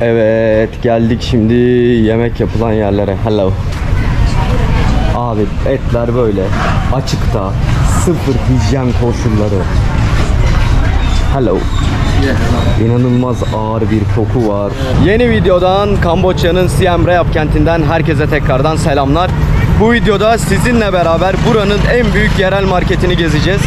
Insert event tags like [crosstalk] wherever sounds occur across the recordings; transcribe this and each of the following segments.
Evet geldik şimdi yemek yapılan yerlere. Hello. Abi etler böyle açıkta sıfır hijyen koşulları. Hello. İnanılmaz ağır bir koku var. Yeni videodan Kamboçya'nın Siem Reap kentinden herkese tekrardan selamlar. Bu videoda sizinle beraber buranın en büyük yerel marketini gezeceğiz.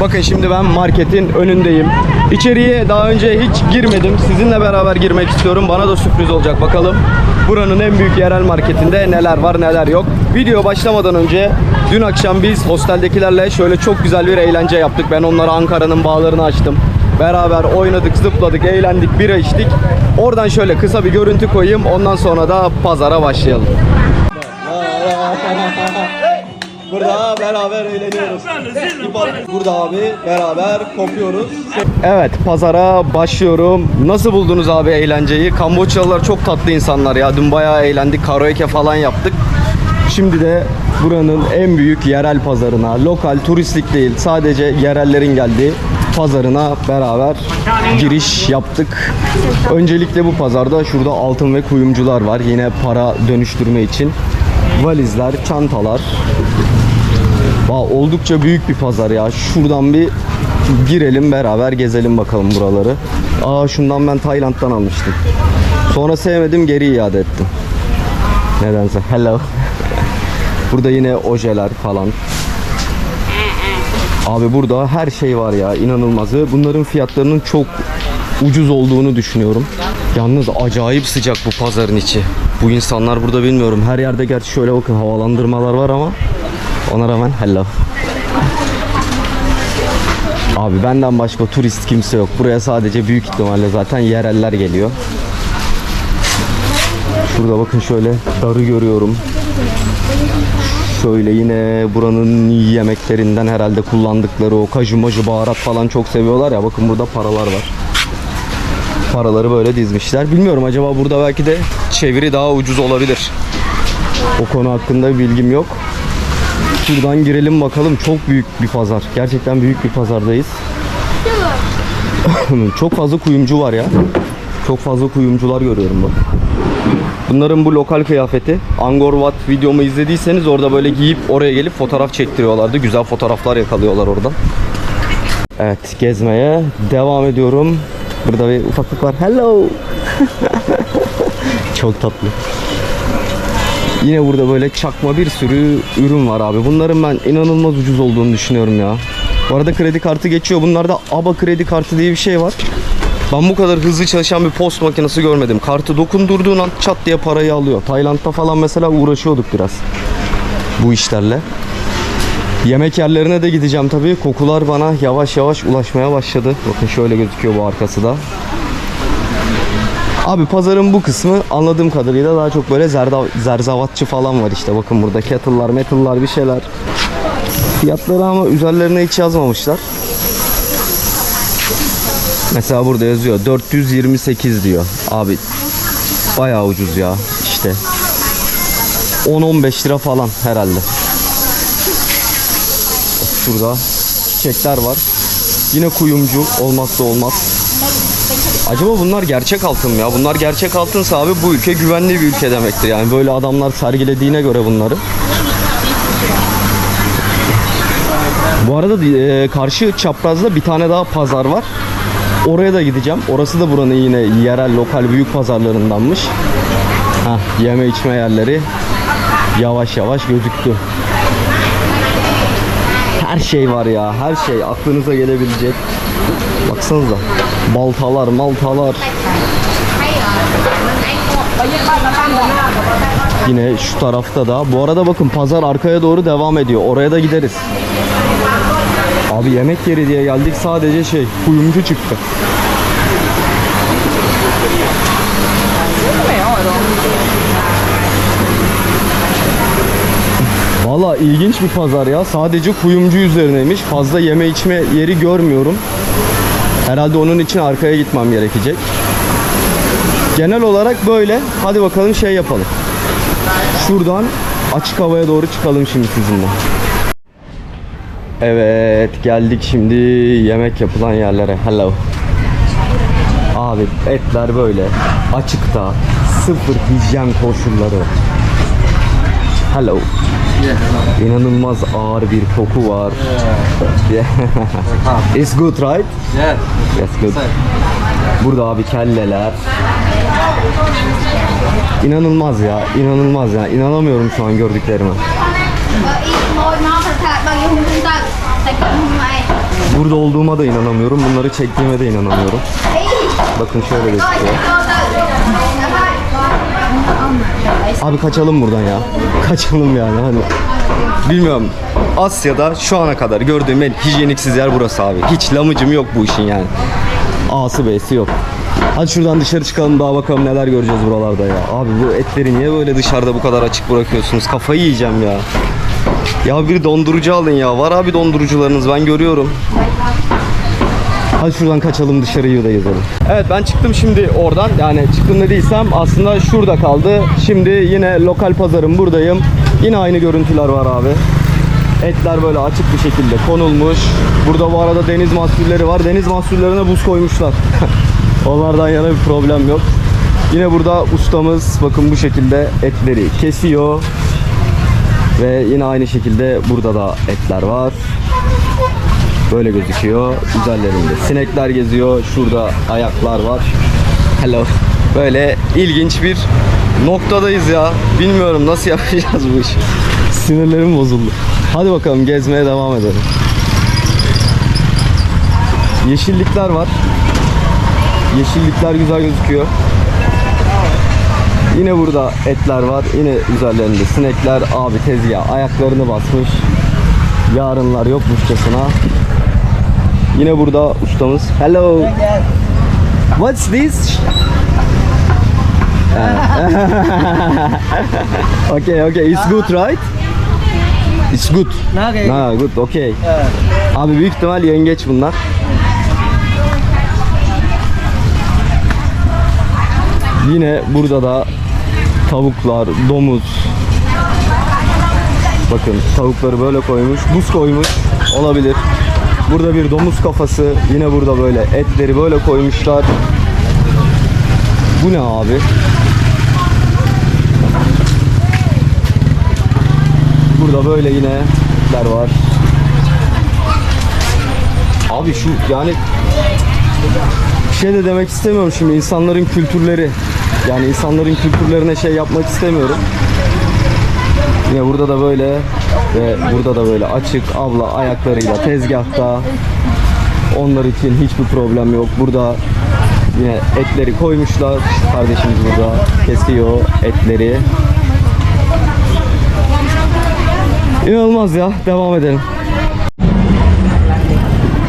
Bakın şimdi ben marketin önündeyim. İçeriye daha önce hiç girmedim. Sizinle beraber girmek istiyorum. Bana da sürpriz olacak bakalım. Buranın en büyük yerel marketinde neler var neler yok. Video başlamadan önce dün akşam biz hosteldekilerle şöyle çok güzel bir eğlence yaptık. Ben onlara Ankara'nın bağlarını açtım. Beraber oynadık, zıpladık, eğlendik, bira içtik. Oradan şöyle kısa bir görüntü koyayım. Ondan sonra da pazara başlayalım. [laughs] Burada beraber eğleniyoruz. Burada abi beraber kopuyoruz. Evet pazara başlıyorum. Nasıl buldunuz abi eğlenceyi? Kamboçyalılar çok tatlı insanlar ya. Dün bayağı eğlendik. Karaoke falan yaptık. Şimdi de buranın en büyük yerel pazarına, lokal turistik değil sadece yerellerin geldiği pazarına beraber giriş yaptık. Öncelikle bu pazarda şurada altın ve kuyumcular var. Yine para dönüştürme için. Valizler, çantalar, Vay, oldukça büyük bir pazar ya. Şuradan bir girelim beraber gezelim bakalım buraları. Aa şundan ben Tayland'dan almıştım. Sonra sevmedim geri iade ettim. Nedense. Hello. [laughs] Burada yine ojeler falan. Abi burada her şey var ya inanılmaz ve bunların fiyatlarının çok ucuz olduğunu düşünüyorum. Yalnız acayip sıcak bu pazarın içi. Bu insanlar burada bilmiyorum. Her yerde gerçi şöyle bakın havalandırmalar var ama ona rağmen hello. Abi benden başka turist kimse yok. Buraya sadece büyük ihtimalle zaten yereller geliyor. Şurada bakın şöyle darı görüyorum. Şöyle yine buranın yemeklerinden herhalde kullandıkları o kaju maju baharat falan çok seviyorlar ya. Bakın burada paralar var. Paraları böyle dizmişler. Bilmiyorum acaba burada belki de çeviri daha ucuz olabilir. O konu hakkında bilgim yok. Şuradan girelim bakalım. Çok büyük bir pazar. Gerçekten büyük bir pazardayız. [laughs] Çok fazla kuyumcu var ya. Çok fazla kuyumcular görüyorum bak. Bunların bu lokal kıyafeti Angkor Wat videomu izlediyseniz orada böyle giyip oraya gelip fotoğraf çektiriyorlardı. Güzel fotoğraflar yakalıyorlar oradan. Evet gezmeye devam ediyorum. Burada bir ufaklık var. Hello. [laughs] Çok tatlı. Yine burada böyle çakma bir sürü ürün var abi. Bunların ben inanılmaz ucuz olduğunu düşünüyorum ya. Bu arada kredi kartı geçiyor. Bunlarda ABA kredi kartı diye bir şey var. Ben bu kadar hızlı çalışan bir post makinesi görmedim. Kartı dokundurduğun an çat diye parayı alıyor. Tayland'da falan mesela uğraşıyorduk biraz bu işlerle. Yemek yerlerine de gideceğim tabii. Kokular bana yavaş yavaş ulaşmaya başladı. Bakın şöyle gözüküyor bu arkası da. Abi pazarın bu kısmı anladığım kadarıyla daha çok böyle zerda, zerzavatçı falan var işte. Bakın burada kettle'lar, metal'lar bir şeyler. Fiyatları ama üzerlerine hiç yazmamışlar. Mesela burada yazıyor 428 diyor. Abi bayağı ucuz ya işte. 10-15 lira falan herhalde. Şurada çiçekler var. Yine kuyumcu olmazsa olmaz. Acaba bunlar gerçek altın mı ya? Bunlar gerçek altınsa abi bu ülke güvenli bir ülke demektir. Yani böyle adamlar sergilediğine göre bunları. Bu arada e, karşı çaprazda bir tane daha pazar var. Oraya da gideceğim. Orası da buranın yine yerel lokal büyük pazarlarındanmış. Heh, yeme içme yerleri yavaş yavaş gözüktü. Her şey var ya. Her şey aklınıza gelebilecek. Baksanıza. Baltalar, maltalar. Yine şu tarafta da. Bu arada bakın pazar arkaya doğru devam ediyor. Oraya da gideriz. Abi yemek yeri diye geldik. Sadece şey kuyumcu çıktı. Valla ilginç bir pazar ya. Sadece kuyumcu üzerineymiş. Fazla yeme içme yeri görmüyorum. Herhalde onun için arkaya gitmem gerekecek. Genel olarak böyle. Hadi bakalım şey yapalım. Şuradan açık havaya doğru çıkalım şimdi sizinle. Evet geldik şimdi yemek yapılan yerlere. Hello. Abi etler böyle açıkta sıfır hijyen koşulları. Hello. İnanılmaz ağır bir koku var. Yeah. It's good right? Yeah. Yes good. Burada abi kelleler. İnanılmaz ya, inanılmaz ya. İnanamıyorum şu an gördüklerime. Burada olduğuma da inanamıyorum. Bunları çektiğime de inanamıyorum. Bakın şöyle gözüküyor. Abi kaçalım buradan ya. Kaçalım yani hani. Bilmiyorum. Asya'da şu ana kadar gördüğüm en hijyeniksiz yer burası abi. Hiç lamıcım yok bu işin yani. A'sı B'si yok. Hadi şuradan dışarı çıkalım daha bakalım neler göreceğiz buralarda ya. Abi bu etleri niye böyle dışarıda bu kadar açık bırakıyorsunuz? Kafayı yiyeceğim ya. Ya bir dondurucu alın ya. Var abi dondurucularınız ben görüyorum. Hadi şuradan kaçalım dışarıyı da yazalım. Evet ben çıktım şimdi oradan. Yani çıktım dediysem aslında şurada kaldı. Şimdi yine lokal pazarın buradayım. Yine aynı görüntüler var abi. Etler böyle açık bir şekilde konulmuş. Burada bu arada deniz mahsulleri var. Deniz mahsullerine buz koymuşlar. [laughs] Onlardan yana bir problem yok. Yine burada ustamız bakın bu şekilde etleri kesiyor. Ve yine aynı şekilde burada da etler var. Böyle gözüküyor. Güzellerinde. Sinekler geziyor. Şurada ayaklar var. Hello. Böyle ilginç bir noktadayız ya. Bilmiyorum nasıl [laughs] yapacağız bu işi. Sinirlerim bozuldu. Hadi bakalım gezmeye devam edelim. Yeşillikler var. Yeşillikler güzel gözüküyor. Yine burada etler var. Yine üzerlerinde sinekler. Abi tezgah ayaklarını basmış. Yarınlar yokmuşçasına. Yine burada ustamız. Hello. What's this? [laughs] okay, okay. It's good, right? It's good. Okay. Ha, good. Okay. Abi büyük ihtimal yengeç bunlar. Yine burada da tavuklar, domuz. Bakın tavukları böyle koymuş, buz koymuş olabilir. Burada bir domuz kafası, yine burada böyle etleri böyle koymuşlar. Bu ne abi? Burada böyle yine etler var. Abi şu yani şey de demek istemiyorum şimdi insanların kültürleri yani insanların kültürlerine şey yapmak istemiyorum. Yine burada da böyle ve burada da böyle açık abla ayaklarıyla tezgahta onlar için hiçbir problem yok. Burada yine etleri koymuşlar. Kardeşimiz burada kesiyor etleri. İnanılmaz ya. Devam edelim.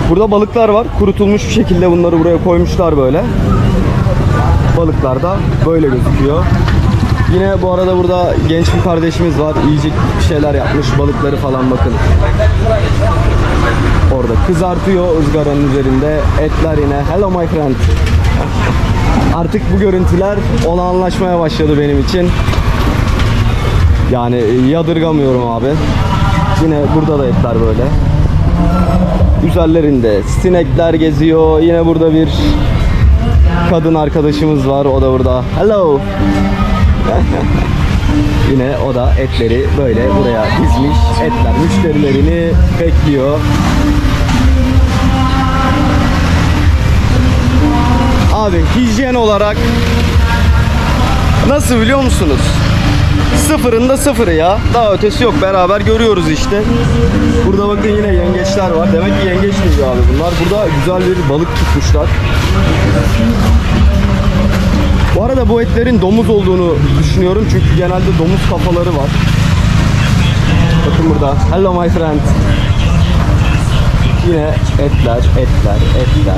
Burada balıklar var. Kurutulmuş bir şekilde bunları buraya koymuşlar böyle. Balıklar da böyle gözüküyor. Yine bu arada burada genç bir kardeşimiz var. Yiyecek bir şeyler yapmış. Balıkları falan bakın. Orada kızartıyor ızgaranın üzerinde. Etler yine. Hello my friend. Artık bu görüntüler ona anlaşmaya başladı benim için. Yani yadırgamıyorum abi. Yine burada da etler böyle. Üzerlerinde sinekler geziyor. Yine burada bir kadın arkadaşımız var. O da burada. Hello. [laughs] Yine o da etleri böyle buraya dizmiş. Etler müşterilerini bekliyor. Abi hijyen olarak nasıl biliyor musunuz? Sıfırında sıfırı ya. Daha ötesi yok. Beraber görüyoruz işte. Burada bakın yine yengeçler var. Demek ki yengeç değil abi bunlar. Burada güzel bir balık tutmuşlar. Bu arada bu etlerin domuz olduğunu düşünüyorum. Çünkü genelde domuz kafaları var. Bakın burada. Hello my friend. Yine etler, etler, etler,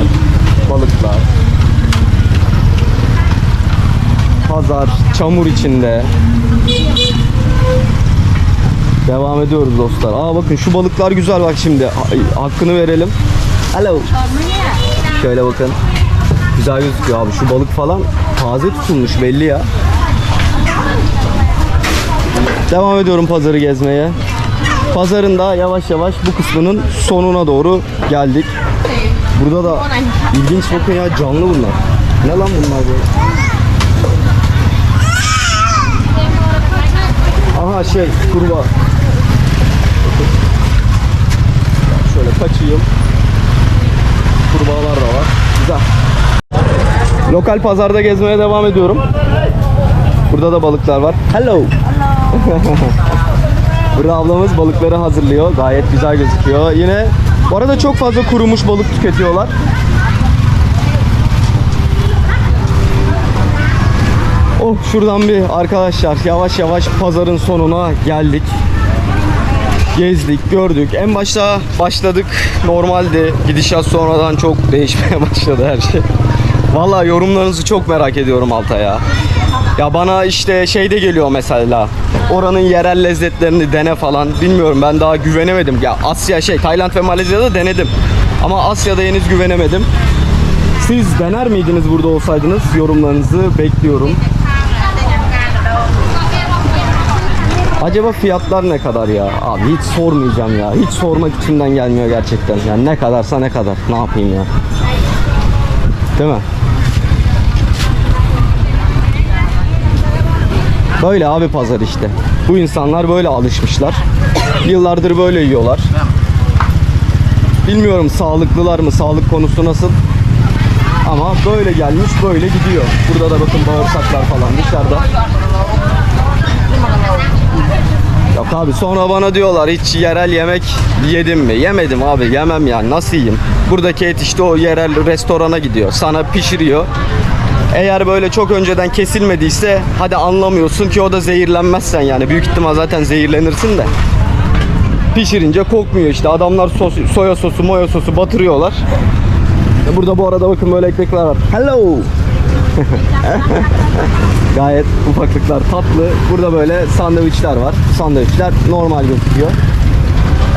balıklar. Pazar, çamur içinde. Devam ediyoruz dostlar. Aa bakın şu balıklar güzel bak şimdi. Ha- Hakkını verelim. Hello. Şöyle bakın. Güzel gözüküyor abi. Şu balık falan taze tutulmuş belli ya. Devam ediyorum pazarı gezmeye. Pazarın da yavaş yavaş bu kısmının sonuna doğru geldik. Burada da ilginç bakın ya canlı bunlar. Ne lan bunlar böyle? Aha şey kurbağa. Şöyle kaçayım. Kurbağalar da var. Güzel. Lokal pazarda gezmeye devam ediyorum. Burada da balıklar var. Hello. [laughs] Burada ablamız balıkları hazırlıyor. Gayet güzel gözüküyor. Yine bu arada çok fazla kurumuş balık tüketiyorlar. Oh şuradan bir arkadaşlar yavaş yavaş pazarın sonuna geldik. Gezdik, gördük. En başta başladık. Normaldi. Gidişat sonradan çok değişmeye [laughs] başladı her şey. Vallahi yorumlarınızı çok merak ediyorum Alta ya. Ya bana işte şey de geliyor mesela. Oranın yerel lezzetlerini dene falan. Bilmiyorum ben daha güvenemedim. Ya Asya şey Tayland ve Malezya'da denedim. Ama Asya'da henüz güvenemedim. Siz dener miydiniz burada olsaydınız? Yorumlarınızı bekliyorum. Acaba fiyatlar ne kadar ya? Abi hiç sormayacağım ya. Hiç sormak içimden gelmiyor gerçekten. Yani ne kadarsa ne kadar. Ne yapayım ya? Değil mi? Böyle abi pazar işte. Bu insanlar böyle alışmışlar. Yıllardır böyle yiyorlar. Bilmiyorum sağlıklılar mı, sağlık konusu nasıl? Ama böyle gelmiş, böyle gidiyor. Burada da bakın bağırsaklar falan dışarıda. Yok abi sonra bana diyorlar hiç yerel yemek yedim mi? Yemedim abi yemem yani nasıl yiyeyim? Buradaki et işte o yerel restorana gidiyor. Sana pişiriyor. Eğer böyle çok önceden kesilmediyse hadi anlamıyorsun ki o da zehirlenmezsen yani. Büyük ihtimal zaten zehirlenirsin de. Pişirince kokmuyor işte. Adamlar sos, soya sosu, moya sosu batırıyorlar. Burada bu arada bakın böyle ekmekler var. Hello. [laughs] Gayet ufaklıklar tatlı. Burada böyle sandviçler var. Sandviçler normal gözüküyor.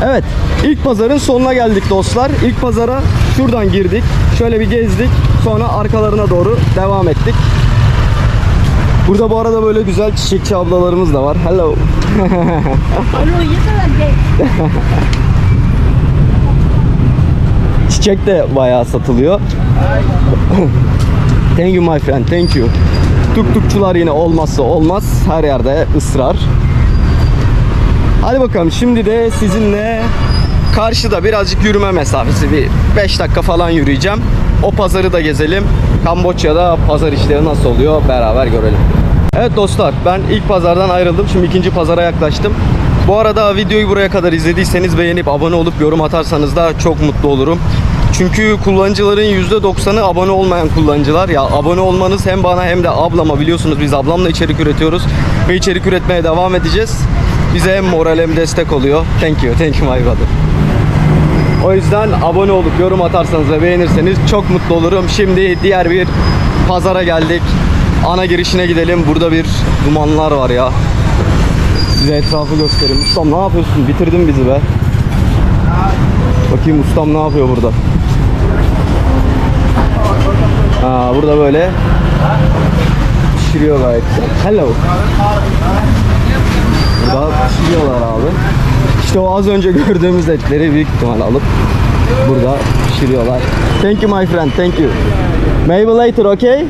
Evet, ilk pazarın sonuna geldik dostlar. İlk pazara şuradan girdik. Şöyle bir gezdik. Sonra arkalarına doğru devam ettik. Burada bu arada böyle güzel çiçekçi ablalarımız da var. Hello. [laughs] Çiçek de bayağı satılıyor. [laughs] Thank you my friend, thank you. Tuk yine olmazsa olmaz. Her yerde ısrar. Hadi bakalım şimdi de sizinle karşıda birazcık yürüme mesafesi bir 5 dakika falan yürüyeceğim. O pazarı da gezelim. Kamboçya'da pazar işleri nasıl oluyor beraber görelim. Evet dostlar ben ilk pazardan ayrıldım. Şimdi ikinci pazara yaklaştım. Bu arada videoyu buraya kadar izlediyseniz beğenip abone olup yorum atarsanız da çok mutlu olurum. Çünkü kullanıcıların %90'ı abone olmayan kullanıcılar. Ya abone olmanız hem bana hem de ablama biliyorsunuz biz ablamla içerik üretiyoruz ve içerik üretmeye devam edeceğiz. Bize hem moral hem destek oluyor. Thank you, thank you my brother. O yüzden abone olup yorum atarsanız ve beğenirseniz çok mutlu olurum. Şimdi diğer bir pazara geldik. Ana girişine gidelim. Burada bir dumanlar var ya. Size etrafı göstereyim. Ustam ne yapıyorsun? Bitirdin bizi be. Bakayım ustam ne yapıyor burada. Ha, burada böyle pişiriyor gayet güzel. Hello. Burada pişiriyorlar abi. İşte o az önce gördüğümüz etleri büyük ihtimal alıp burada pişiriyorlar. Thank you my friend, thank you. Maybe later, okay?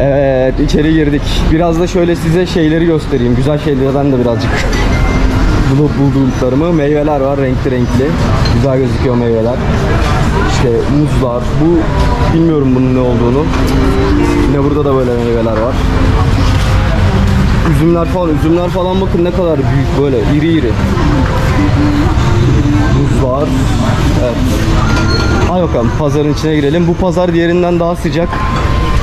Evet, içeri girdik. Biraz da şöyle size şeyleri göstereyim. Güzel şeylerden de birazcık [laughs] bulup bulduklarımı. Meyveler var, renkli renkli. Güzel gözüküyor meyveler. İşte muzlar. Bu bilmiyorum bunun ne olduğunu. Yine burada da böyle meyveler var. Üzümler falan, üzümler falan bakın ne kadar büyük böyle iri iri. Muzlar. Evet. Hadi bakalım pazarın içine girelim. Bu pazar diğerinden daha sıcak.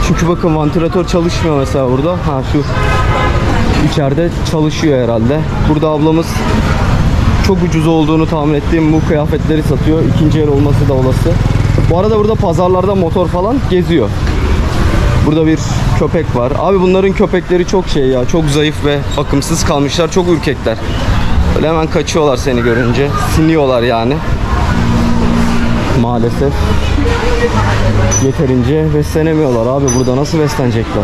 Çünkü bakın vantilatör çalışmıyor mesela burada. Ha şu içeride çalışıyor herhalde. Burada ablamız çok ucuz olduğunu tahmin ettiğim bu kıyafetleri satıyor. İkinci el olması da olası. Bu arada burada pazarlarda motor falan geziyor. Burada bir köpek var. Abi bunların köpekleri çok şey ya. Çok zayıf ve bakımsız kalmışlar. Çok ürkekler. Böyle hemen kaçıyorlar seni görünce. Siniyorlar yani. Maalesef. Yeterince beslenemiyorlar abi. Burada nasıl beslenecekler?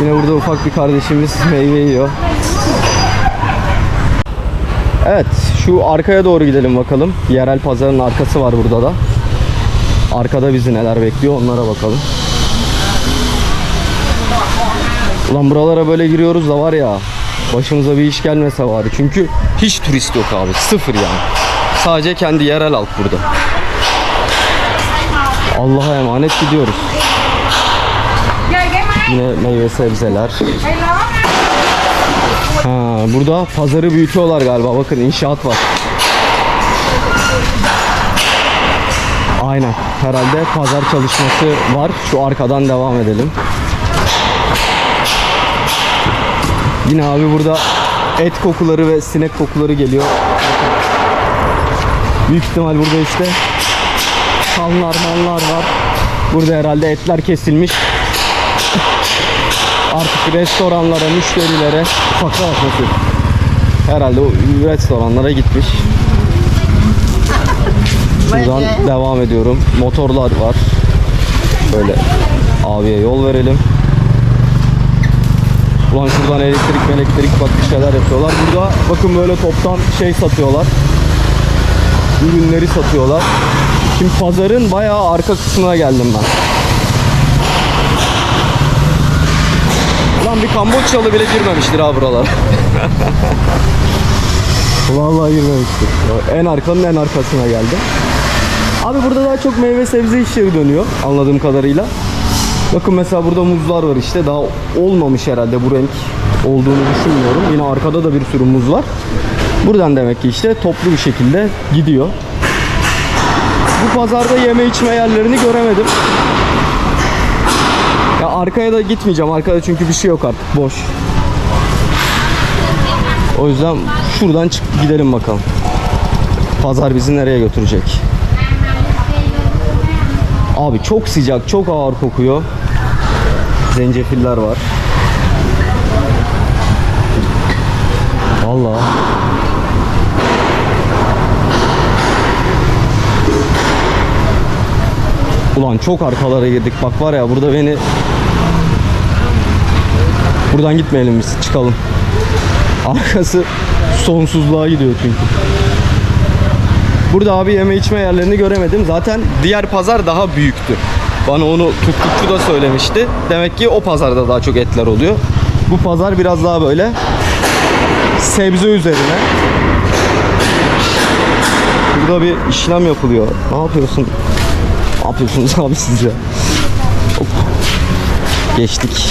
Yine burada ufak bir kardeşimiz meyve yiyor. Evet, şu arkaya doğru gidelim bakalım. Yerel pazarın arkası var burada da. Arkada bizi neler bekliyor onlara bakalım. Ulan buralara böyle giriyoruz da var ya başımıza bir iş gelmese var. Çünkü hiç turist yok abi. Sıfır yani. Sadece kendi yerel halk burada. Allah'a emanet gidiyoruz. Yine meyve sebzeler. Ha, burada pazarı büyütüyorlar galiba. Bakın inşaat var. Aynen. Herhalde pazar çalışması var. Şu arkadan devam edelim. Yine abi burada et kokuları ve sinek kokuları geliyor. Büyük ihtimal burada işte kanlar manlar var. Burada herhalde etler kesilmiş. Artık restoranlara, müşterilere fakir atması. Herhalde o restoranlara gitmiş. Buradan devam ediyorum. Motorlar var. Böyle abiye yol verelim. Ulan şuradan elektrik elektrik bak bir şeyler yapıyorlar. Burada bakın böyle toptan şey satıyorlar. Ürünleri satıyorlar. Şimdi pazarın bayağı arka kısmına geldim ben. Ulan bir Kamboçyalı bile girmemiştir ha buralar. Vallahi girmemiştir. En arkanın en arkasına geldim. Abi burada daha çok meyve sebze işleri dönüyor anladığım kadarıyla. Bakın mesela burada muzlar var işte daha olmamış herhalde bu renk olduğunu düşünmüyorum. Yine arkada da bir sürü muz var. Buradan demek ki işte toplu bir şekilde gidiyor. Bu pazarda yeme içme yerlerini göremedim. Ya arkaya da gitmeyeceğim. Arkada çünkü bir şey yok artık. Boş. O yüzden şuradan çıkıp gidelim bakalım. Pazar bizi nereye götürecek? Abi çok sıcak, çok ağır kokuyor. Zencefiller var. Vallahi. Ulan çok arkalara girdik. Bak var ya burada beni Buradan gitmeyelim biz. Çıkalım. Arkası sonsuzluğa gidiyor çünkü. Burada abi yeme içme yerlerini göremedim. Zaten diğer pazar daha büyüktü. Bana onu tuttukçu da söylemişti. Demek ki o pazarda daha çok etler oluyor. Bu pazar biraz daha böyle sebze üzerine. Burada bir işlem yapılıyor. Ne yapıyorsun? Ne yapıyorsunuz abi siz ya? Hop. Geçtik.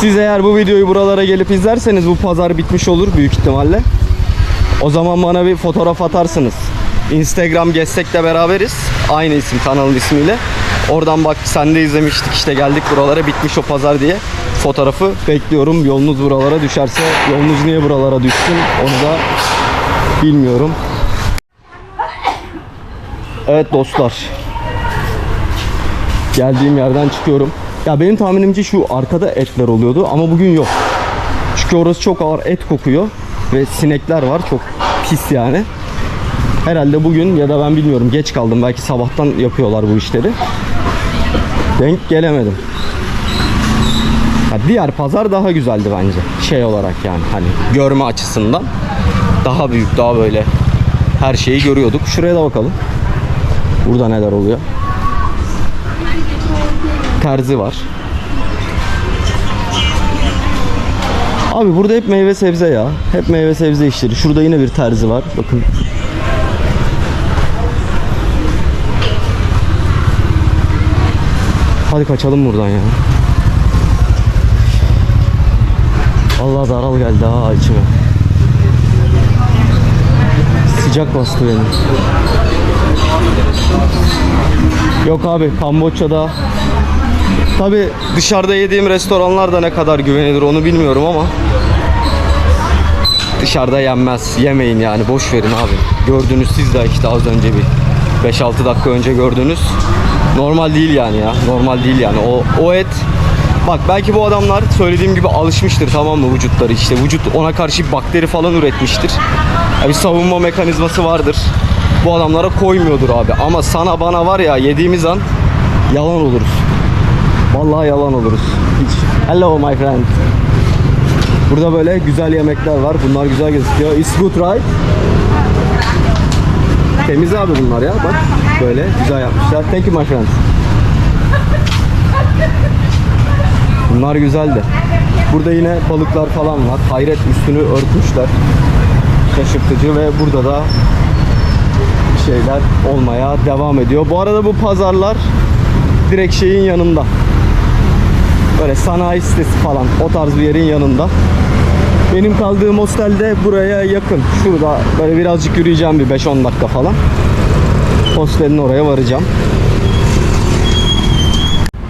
Siz eğer bu videoyu buralara gelip izlerseniz bu pazar bitmiş olur büyük ihtimalle. O zaman bana bir fotoğraf atarsınız. Instagram Gezsek'le beraberiz. Aynı isim kanalın ismiyle. Oradan bak sen de izlemiştik işte geldik buralara bitmiş o pazar diye. Fotoğrafı bekliyorum. Yolunuz buralara düşerse yolunuz niye buralara düşsün onu da bilmiyorum. Evet dostlar. Geldiğim yerden çıkıyorum. Ya benim tahminimce şu arkada etler oluyordu ama bugün yok. Çünkü orası çok ağır et kokuyor ve sinekler var çok pis yani. Herhalde bugün ya da ben bilmiyorum geç kaldım belki sabahtan yapıyorlar bu işleri. Denk gelemedim. Ya diğer pazar daha güzeldi bence şey olarak yani hani görme açısından daha büyük daha böyle her şeyi görüyorduk. Şuraya da bakalım. Burada neler oluyor? Terzi var. Abi burada hep meyve sebze ya. Hep meyve sebze işleri. Şurada yine bir terzi var. Bakın. Hadi kaçalım buradan ya. Allah daral geldi ha içime. Sıcak bastı beni. Yok abi Kamboçya'da Tabi dışarıda yediğim restoranlar da ne kadar güvenilir onu bilmiyorum ama dışarıda yenmez. Yemeyin yani boş verin abi. Gördünüz siz de işte az önce bir 5-6 dakika önce gördünüz. Normal değil yani ya. Normal değil yani. O, o et Bak belki bu adamlar söylediğim gibi alışmıştır tamam mı vücutları işte. Vücut ona karşı bakteri falan üretmiştir. Ya bir savunma mekanizması vardır. Bu adamlara koymuyordur abi. Ama sana bana var ya yediğimiz an yalan oluruz. Vallahi yalan oluruz. Hiç. Hello my friend. Burada böyle güzel yemekler var. Bunlar güzel gözüküyor. It's good right? Temiz abi bunlar ya. Bak böyle güzel yapmışlar. Thank you my friend. Bunlar güzeldi. Burada yine balıklar falan var. Hayret üstünü örtmüşler. Şaşırtıcı ve burada da şeyler olmaya devam ediyor. Bu arada bu pazarlar direkt şeyin yanında. Böyle sanayi sitesi falan o tarz bir yerin yanında. Benim kaldığım hostelde buraya yakın. Şurada böyle birazcık yürüyeceğim bir 5-10 dakika falan. Hostelin oraya varacağım.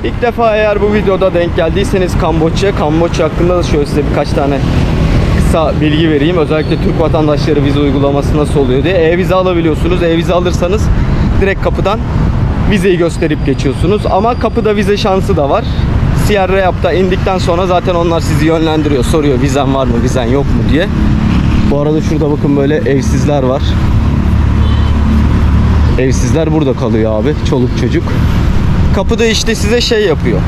İlk defa eğer bu videoda denk geldiyseniz Kamboçya, Kamboçya hakkında da şöyle size birkaç tane kısa bilgi vereyim. Özellikle Türk vatandaşları vize uygulaması nasıl oluyor diye. E-vize alabiliyorsunuz. E-vize alırsanız direkt kapıdan vizeyi gösterip geçiyorsunuz. Ama kapıda vize şansı da var. Sierra Yap'ta indikten sonra zaten onlar sizi yönlendiriyor. Soruyor vizen var mı, vizen yok mu diye. Bu arada şurada bakın böyle evsizler var. Evsizler burada kalıyor abi. Çoluk çocuk. Kapıda işte size şey yapıyor.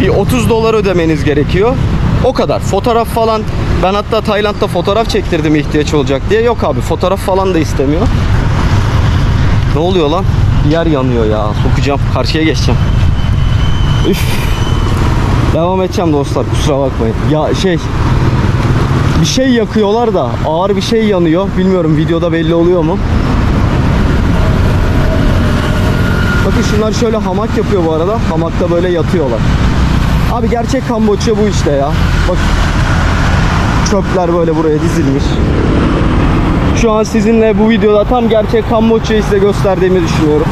Bir 30 dolar ödemeniz gerekiyor. O kadar. Fotoğraf falan ben hatta Tayland'da fotoğraf çektirdim ihtiyaç olacak diye. Yok abi fotoğraf falan da istemiyor. Ne oluyor lan? Bir yer yanıyor ya. Sokacağım. Karşıya geçeceğim. Üf. Devam edeceğim dostlar. Kusura bakmayın. Ya şey bir şey yakıyorlar da ağır bir şey yanıyor. Bilmiyorum videoda belli oluyor mu? Bakın şunlar şöyle hamak yapıyor bu arada. Hamakta böyle yatıyorlar. Abi gerçek Kamboçya bu işte ya. Bak çöpler böyle buraya dizilmiş. Şu an sizinle bu videoda tam gerçek Kamboçya'yı size gösterdiğimi düşünüyorum.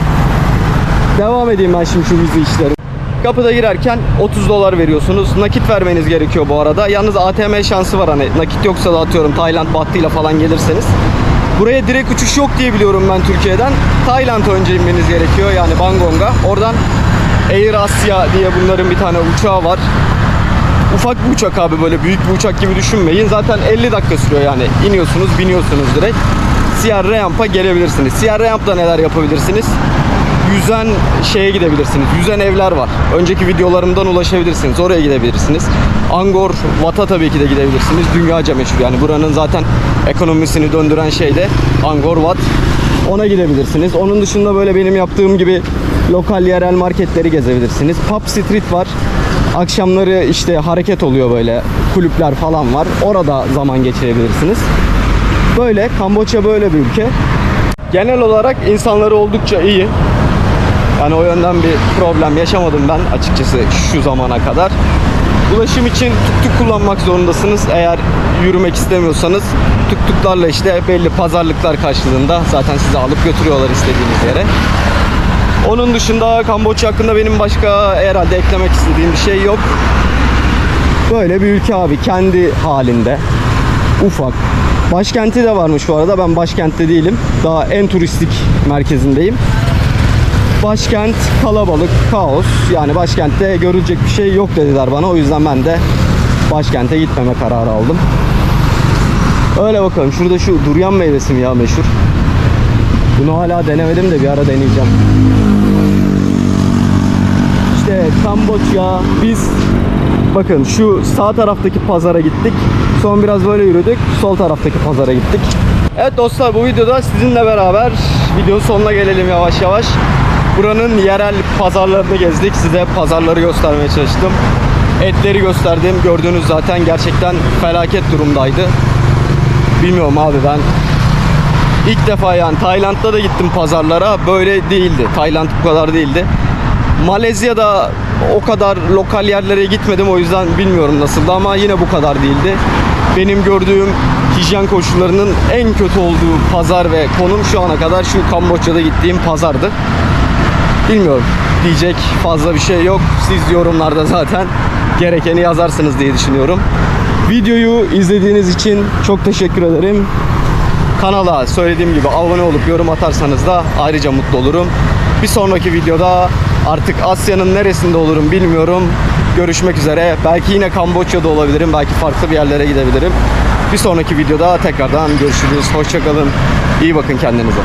Devam edeyim ben şimdi şu vize işleri. Kapıda girerken 30 dolar veriyorsunuz. Nakit vermeniz gerekiyor bu arada. Yalnız ATM şansı var hani nakit yoksa da atıyorum Tayland bahtıyla falan gelirseniz. Buraya direkt uçuş yok diye biliyorum ben Türkiye'den. Tayland önce inmeniz gerekiyor yani Bangkok'a. Oradan Air Asia diye bunların bir tane uçağı var. Ufak bir uçak abi böyle büyük bir uçak gibi düşünmeyin. Zaten 50 dakika sürüyor yani. İniyorsunuz, biniyorsunuz direkt. Sierra Ramp'a gelebilirsiniz. Sierra Ramp'ta neler yapabilirsiniz? Yüzen şeye gidebilirsiniz. Yüzen evler var. Önceki videolarımdan ulaşabilirsiniz. Oraya gidebilirsiniz. Angkor Wat'a tabii ki de gidebilirsiniz. Dünyaca meşhur yani buranın zaten ekonomisini döndüren şey de Angkor Wat. Ona gidebilirsiniz. Onun dışında böyle benim yaptığım gibi lokal yerel marketleri gezebilirsiniz. Pub Street var. Akşamları işte hareket oluyor böyle. Kulüpler falan var. Orada zaman geçirebilirsiniz. Böyle Kamboçya böyle bir ülke. Genel olarak insanları oldukça iyi. Yani o yönden bir problem yaşamadım ben açıkçası şu zamana kadar. Ulaşım için tuk tuk kullanmak zorundasınız. Eğer yürümek istemiyorsanız tuk tuklarla işte belli pazarlıklar karşılığında zaten sizi alıp götürüyorlar istediğiniz yere. Onun dışında Kamboçya hakkında benim başka herhalde eklemek istediğim bir şey yok. Böyle bir ülke abi kendi halinde. Ufak. Başkenti de varmış bu arada. Ben başkentte değilim. Daha en turistik merkezindeyim. Başkent kalabalık, kaos. Yani başkentte görülecek bir şey yok dediler bana. O yüzden ben de başkente gitmeme kararı aldım. Öyle bakalım. Şurada şu duryan meyvesi mi ya meşhur? Bunu hala denemedim de bir ara deneyeceğim. İşte Kamboçya biz bakın şu sağ taraftaki pazara gittik. Son biraz böyle yürüdük. Sol taraftaki pazara gittik. Evet dostlar bu videoda sizinle beraber videonun sonuna gelelim yavaş yavaş. Buranın yerel pazarlarını gezdik. Size pazarları göstermeye çalıştım. Etleri gösterdim. Gördüğünüz zaten gerçekten felaket durumdaydı. Bilmiyorum abi ben İlk defa yani Tayland'da da gittim pazarlara. Böyle değildi. Tayland bu kadar değildi. Malezya'da o kadar lokal yerlere gitmedim o yüzden bilmiyorum nasıldı ama yine bu kadar değildi. Benim gördüğüm hijyen koşullarının en kötü olduğu pazar ve konum şu ana kadar şu Kamboçya'da gittiğim pazardı. Bilmiyorum. Diyecek fazla bir şey yok. Siz yorumlarda zaten gerekeni yazarsınız diye düşünüyorum. Videoyu izlediğiniz için çok teşekkür ederim. Kanala söylediğim gibi abone olup yorum atarsanız da ayrıca mutlu olurum. Bir sonraki videoda artık Asya'nın neresinde olurum bilmiyorum. Görüşmek üzere. Belki yine Kamboçya'da olabilirim. Belki farklı bir yerlere gidebilirim. Bir sonraki videoda tekrardan görüşürüz. Hoşçakalın. İyi bakın kendinize.